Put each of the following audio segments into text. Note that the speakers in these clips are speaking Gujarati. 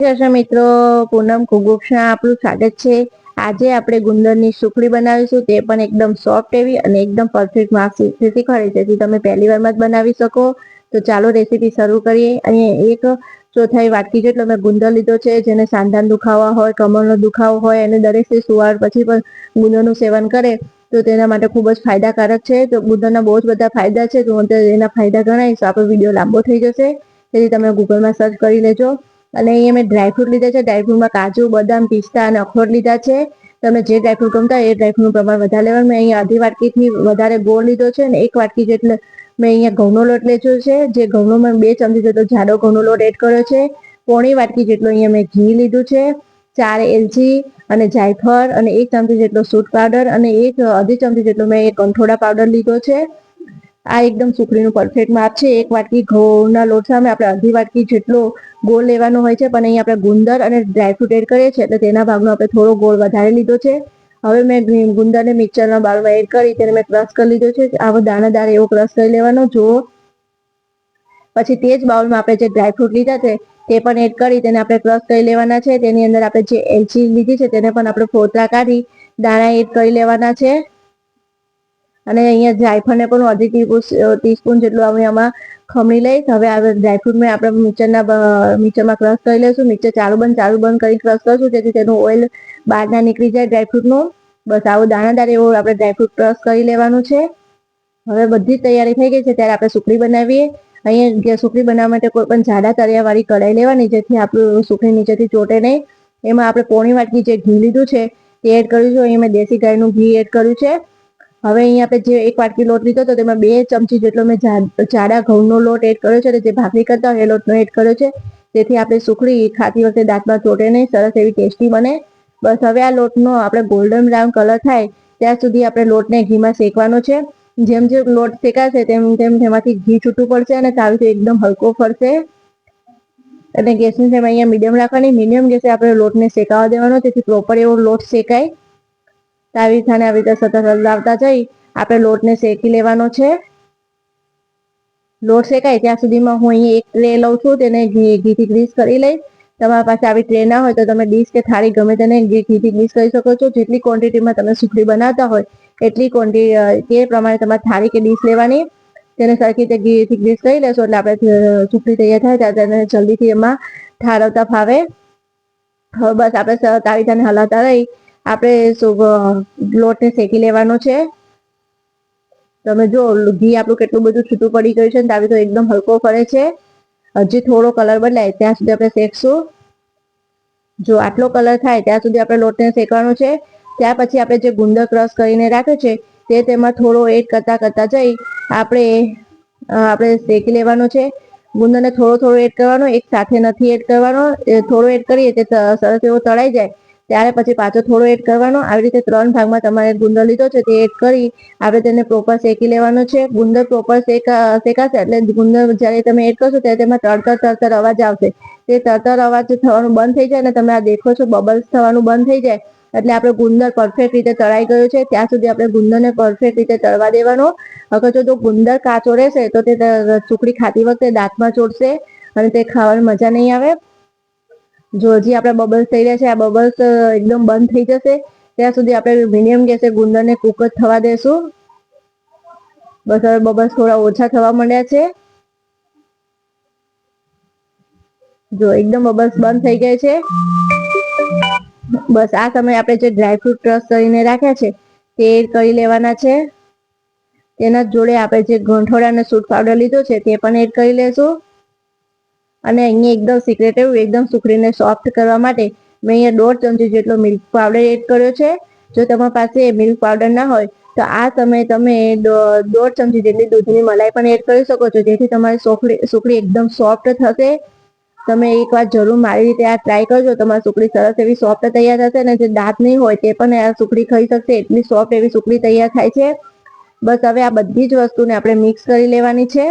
મિત્રો? પૂનમ કુકુક્ષમાં આપણું સ્વાગત છે. આજે આપણે ગુંદરની સુખડી બનાવીશું. તે પણ એકદમ સોફ્ટ એવી અને એકદમ પરફેક્ટ માર્ક્સ શીખવાડી જેથી તમે પહેલી વારમાં જ બનાવી શકો. તો ચાલો રેસીપી શરૂ કરીએ. અહીંયા એક ચોથાઈ વાટકી જેટલો મેં ગુંદર લીધો છે, જેને સાંધાન દુખાવા હોય કમરનો દુખાવો હોય, અને દરેક સુવાર પછી પણ ગુંદરનું સેવન કરે, તો તેના માટે ખૂબ જ ફાયદાકારક છે. તો ગુંદરના બહુ જ બધા ફાયદા છે. તો હું એના ફાયદા ગણાવીશ. આપણો વીડિયો લાંબો થઈ જશે. તેથી તમે ગૂગલમાં સર્ચ કરી લેજો. અને અહીંયા મેં ડ્રાયફ્રૂટ લીધા છે. ડ્રાયફ્રૂટમાં કાજુ, બદામ, પિસ્તા અને અખરોટ લીધા છે. તમે જે ડ્રાયફ્રૂટ ગમતા એ ડ્રાયફ્રૂટનું પ્રમાણ વધારે લેવાનું. મેં અહીંયા અડધી વાટકીથી વધારે ગોળ લીધો છે અને એક વાટકી જેટલે મેં અહીંયા ઘઉંનો લોટ લેજો છે. જે ઘઉંનો મેં બે ચમચી જેટલો જાડો ઘઉંનો લોટ એડ કર્યો છે. પોણી વાટકી જેટલો અહીંયા મેં ઘી લીધું છે. ચાર એલચી અને જાયફળ અને એક ચમચી જેટલો સૂટ પાવડર અને એક અડધી ચમચી જેટલો મેં એક કંઠોડા પાવડર લીધો છે. આ એકદમ સુખડીનું પરફેક્ટ માપ છે. એક વાટકી ઘઉંના લોટ સામે આપણે અડધી વાટકી જેટલો ગોળ લેવાનો હોય છે, પણ અહીં આપણે ગુંદર અને ડ્રાયફ્રૂટ એડ કરીએ છીએ, એટલે તેના ભાગનો આપણે થોડો ગોળ વધારે લીધો છે. હવે મેં ગુંદરને મિક્સરના બાળમાં એડ કરી, તેને મેં ક્રશ કરી લીધો છે. આવો દાણાદાર એવો ક્રશ કરી લેવાનો. જો પછી તે જ બાઉલમાં આપણે જે ડ્રાયફ્રૂટ લીધા છે, તે પણ એડ કરી, તેને આપણે ક્રશ કરી લેવાના છે. તેની અંદર આપણે જે એલચી લીધી છે, તેને પણ આપણે ફોતરા કાઢી, દાણા એડ કરી લેવાના છે. અને અહીંયા જાયફળને પણ અડધી ટીસ્પૂન જેટલું અમે આમાં ખમણી લઈશ. હવે આ ડ્રાયફ્રૂટ મેં આપણે મિક્સરના મિક્સરમાં ક્રશ કરી લઈશું. મિક્સર ચાલુ બંધ ચાલુ બંધ કરી ક્રશ કરશું, જેથી તેનું ઓઇલ બહાર ના નીકળી જાય ડ્રાયફ્રૂટનું. બસ આવું દાણાદાર એવું આપણે ડ્રાયફ્રૂટ ક્રશ કરી લેવાનું છે. હવે બધી તૈયારી થઈ ગઈ છે, ત્યારે આપણે સુખડી બનાવીએ. અહીંયા સુખડી બનાવવા માટે કોઈ પણ જાડા તળિયાવાળી કઢાઈ લેવાની, જેથી આપણું સુખડી નીચેથી ચોટે નહીં. એમાં આપણે પોણી વાટકી જે ઘી લીધું છે, તે એડ કરીશું અહીંયા મેં દેશી ગાયનું ઘી એડ કર્યું છે. હવે અહીંયા આપણે જે એક વાટકી લોટ લીધો હતો, તેમાં બે ચમચી જેટલો મેં જાડા ઘઉંનો લોટ એડ કર્યો છે જે ભાખરી કરતા હોય એ લોટનો એડ કર્યો છે. તેથી આપણે સુખડી ખાતી વખતે દાંતમાં ચોટે નહીં, સરસ એવી ટેસ્ટી બને. બસ હવે આ લોટનો આપણે ગોલ્ડન બ્રાઉન કલર થાય, ત્યાં સુધી આપણે લોટને ઘીમાં શેકવાનો છે. જેમ જેમ લોટ શેકાશે તેમ તેમ તેમાંથી ઘી છૂટું પડશે અને તાવીથી એકદમ હલકો ફરશે. અને ગેસની ફ્લેમ અહીંયા મીડિયમ રાખવાની, મીડિયમ ગેસે આપણે લોટને શેકાવા દેવાનો તેથી પ્રોપર એવો લોટ શેકાય. તાવી થાને આવી રીતે સતત હલાવતા જઈ, આપણે લોટને શેકી લેવાનો છે. લોટ શેકાય ત્યાં સુધીમાં હું અહીં એક ટ્રે લઉં છું, તેને ઘી, ઘીથી ગ્રીસ કરી લઈશ. તમારા પાસે આવી ટ્રે ના હોય તો તમે ડીશ કે થાળી ગમે તેને ઘીથી ગ્રીસ કરી શકો છો. જેટલી ક્વોન્ટિટીમાં તમે સુખડી બનાવતા હોય, એટલી ક્વોન્ટિટી તે પ્રમાણે તમારે થાળી કે ડીશ લેવાની, તેને સરખી રીતે ઘીથી ગ્રીસ કરી લેશો એટલે આપણે સુખડી તૈયાર થાય ત્યારે તેને જલ્દીથી એમાં ઠારવતા ફાવે. બસ આપણે તાવી થાને હલાવતા રહી. આપણે લોટને શેકી લેવાનો છે. તમે જો ઘી આપણું કેટલું બધું છૂટું પડી ગયું છે ને તો એકદમ હલકો ફરે છે. હજી થોડો કલર બદલાય, ત્યાં સુધી આપણે શેકશું. જો આટલો કલર થાય, ત્યાં સુધી આપણે લોટને શેકવાનો છે. ત્યાર પછી આપણે જે ગુંદર ક્રશ કરીને રાખ્યો છે, તે તેમાં થોડો એડ કરતા કરતા જઈ આપણે આપણે શેકી લેવાનો છે. ગુંદરને થોડો થોડો એડ કરવાનો, એક સાથે નથી એડ કરવાનો. થોડો એડ કરીએ તે, સરસ એવો તળાઈ જાય. ત્યારે પછી પાછો થોડો એડ કરવાનો. આવી રીતે ત્રણ ભાગમાં તમારે ગુંદર લીધો છે તે એડ કરી આપણે તેને પ્રોપર શેકી લેવાનો છે. ગુંદર પ્રોપર શેકા, શેકાશે એટલે ગુંદર જ્યારે તમે એડ કરશો ત્યારે તેમાં તરતર તરતર અવાજ આવશે. તે તરતર અવાજ થવાનું બંધ થઈ જાય અને તમે આ દેખો છો બબલ્સ થવાનું બંધ થઈ જાય. એટલે આપણે ગુંદર પરફેક્ટ રીતે તળાઈ ગયો છે. ત્યાં સુધી આપણે ગુંદરને પરફેક્ટ રીતે તળવા દેવાનો. અગર જો ગુંદર કાચો રહેશે તો, તે, સુખડી ખાતી વખતે દાંતમાં ચોટશે અને તે ખાવાની મજા નહીં આવે. જો હજી આપણે બબલ્સ થઈ રહ્યા છે, આ બબલ્સ એકદમ બંધ થઈ જશે. ત્યાં સુધી આપણે મીડિયમ ગેસે ગુંદરને કુક જ થવા દેશું. બસ હવે બબલ્સ થોડા ઓછા થવા માંડ્યા છે. જો એકદમ બબલ્સ બંધ થઈ ગયા છે. બસ આ સમયે આપણે જે ડ્રાયફ્રૂટ ક્રશ કરીને રાખ્યા છે, તે કરી લેવાના છે. તેના જોડે આપણે જે ગંઠોડા અને સૂટ પાવડર લીધો છે, તે પણ એડ કરી લેશું. અને અહીંયા એકદમ સિક્રેટ એવું, એકદમ સુખડીને સોફ્ટ કરવા માટે મેં અહીંયા દોઢ ચમચી જેટલો મિલ્ક પાવડર એડ કર્યો છે. જો તમારી પાસે મિલ્ક પાવડર ના હોય, તો આ સમયે તમે દોઢ ચમચી જેટલી દૂધની મલાઈ પણ એડ કરી શકો છો, જેથી તમારી સુખડી સુખડી એકદમ સોફ્ટ થશે. તમે એકવાર જરૂર મારી રીતે આ ટ્રાય કરજો, તમારી સુખડી સરસ એવી સોફ્ટ તૈયાર થશે અને જે દાંત નહીં હોય તે પણ આ સુખડી ખાઈ શકશે, એટલી સોફ્ટ એવી સુખડી તૈયાર થાય છે. બસ હવે આ બધી જ વસ્તુને આપણે મિક્સ કરી લેવાની છે.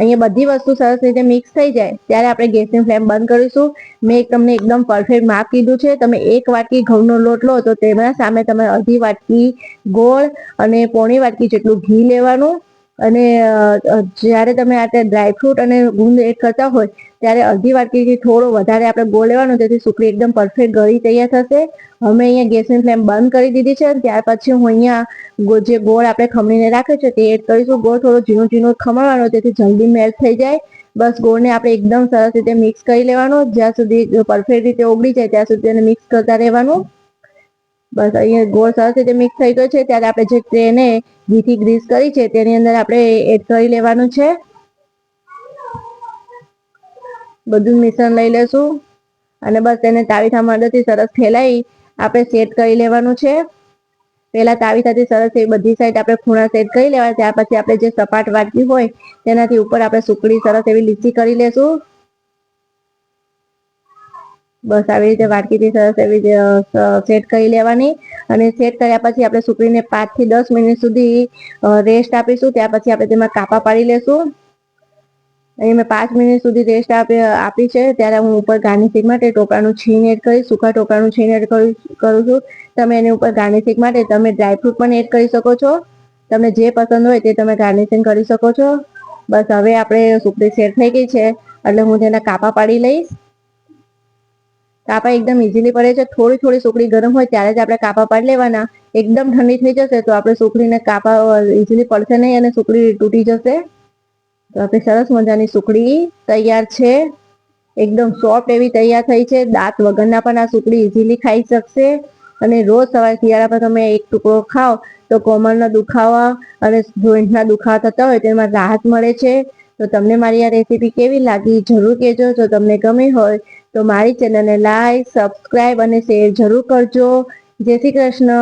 અહીંયા બધી વસ્તુ સરસ રીતે મિક્સ થઈ જાય. ત્યારે આપણે ગેસની ફ્લેમ બંધ કરીશું. મેં તમને એકદમ પરફેક્ટ માપ કીધું છે. તમે એક વાટકી ઘઉંનો લોટ લો તો તેના સામે તમે અડધી વાટકી ગોળ અને પોણી વાટકી જેટલું ઘી લેવાનું. અને જ્યારે તમે આ ડ્રાયફ્રૂટ અને ગુંદ એડ કરતા હોય, ત્યારે અડધી વાટકીથી થોડો વધારે આપણે ગોળ લેવાનો તેથી સુખડી એકદમ પરફેક્ટ ગળી તૈયાર થશે. અમે અહીંયા ગેસની ફ્લેમ બંધ કરી દીધી છે ત્યાર પછી હું અહીંયા જે ગોળ આપણે ખમણીને રાખ્યો છે, તે એડ કરીશું. ગોળ થોડો ઝીણો ઝીણો ખમણવાનો તેથી જલ્દી મેલ્ટ થઈ જાય. બસ ગોળને આપણે એકદમ સરસ રીતે મિક્સ કરી લેવાનો. જ્યાં સુધી પરફેક્ટ રીતે ઓગળી જાય, ત્યાં સુધી એને મિક્સ કરતા રહેવાનું. બસ અહીંયા ગોળ સરસ રીતે મિક્સ થઈ ગયો છે, ત્યારે આપણે જે ટ્રેને ઘીથી ગ્રીસ કરી છે, તેની અંદર આપણે એડ કરી લેવાનું છે. બધું મિશ્રણ લઈ લેશું. અને બસ તેને તાવીથા મદદથી સરસ ફેલાઈ આપણે સેટ કરી લેવાનું છે. પહેલા તાવીથાથી સરસ એ બધી સાઈડ આપણે ખૂણા સેટ કરી લેવા ત્યાર પછી આપણે જે સપાટ વાટકી હોય, તેનાથી ઉપર આપણે સુકડી સરસ એવી લીસી કરી લેશું. બસ આવી રીતે વાટકીથી સરસ એવી સેટ કરી લેવાની અને સેટ કર્યા પછી આપણે સુકડીને પાંચથી દસ મિનિટ સુધી રેસ્ટ આપીશું. ત્યાર પછી આપણે તેમાં કાપા પાડી લેશું. અહીં મેં પાંચ મિનિટ સુધી રેસ્ટ આપી છે. ત્યારે હું ઉપર ગાર્નિશિંગ માટે ટોપરાનું છીણ એડ કરી, સૂકા ટોપરાનું છીણ એડ કરું છું. તમે એની ઉપર ગાર્નિશિંગ માટે તમે ડ્રાયફ્રૂટ પણ એડ કરી શકો છો. તમને જે પસંદ હોય તે તમે ગાર્નિશિંગ કરી શકો છો. બસ હવે આપણે સુકડી સેટ થઈ ગઈ છે. એટલે હું તેના કાપા પાડી લઈશ. કાપા એકદમ ઇઝીલી પડે છે. થોડી થોડી સુકડી ગરમ હોય ત્યારે જ આપણે કાપા પાડી લેવાના. એકદમ ઠંડી થઈ જશે તો આપણે સુકડીને કાપા ઇઝીલી પડશે નહીં અને સુકડી તૂટી જશે. તો આપણી સરસ મજાની સુકડી તૈયાર છે. એકદમ સોફ્ટ એવી તૈયાર થઈ છે. દાંત વગરના પણ આ સુકડી ઇઝીલી ખાઈ શકશે. અને રોજ સવારે શિયાળા પર તમે એક ટુકડો ખાઓ તો કોમરના દુખાવા અને જોઈન્ટના દુખાવા થતા હોય તેમાં રાહત મળે છે. તો તમને મારી આ રેસીપી કેવી લાગી જરૂર કહેજો. જો તમને ગમી હોય તો મારી ચેનલને લાઈક સબસ્ક્રાઈબ અને શેર જરૂર કરજો. જય શ્રી કૃષ્ણ.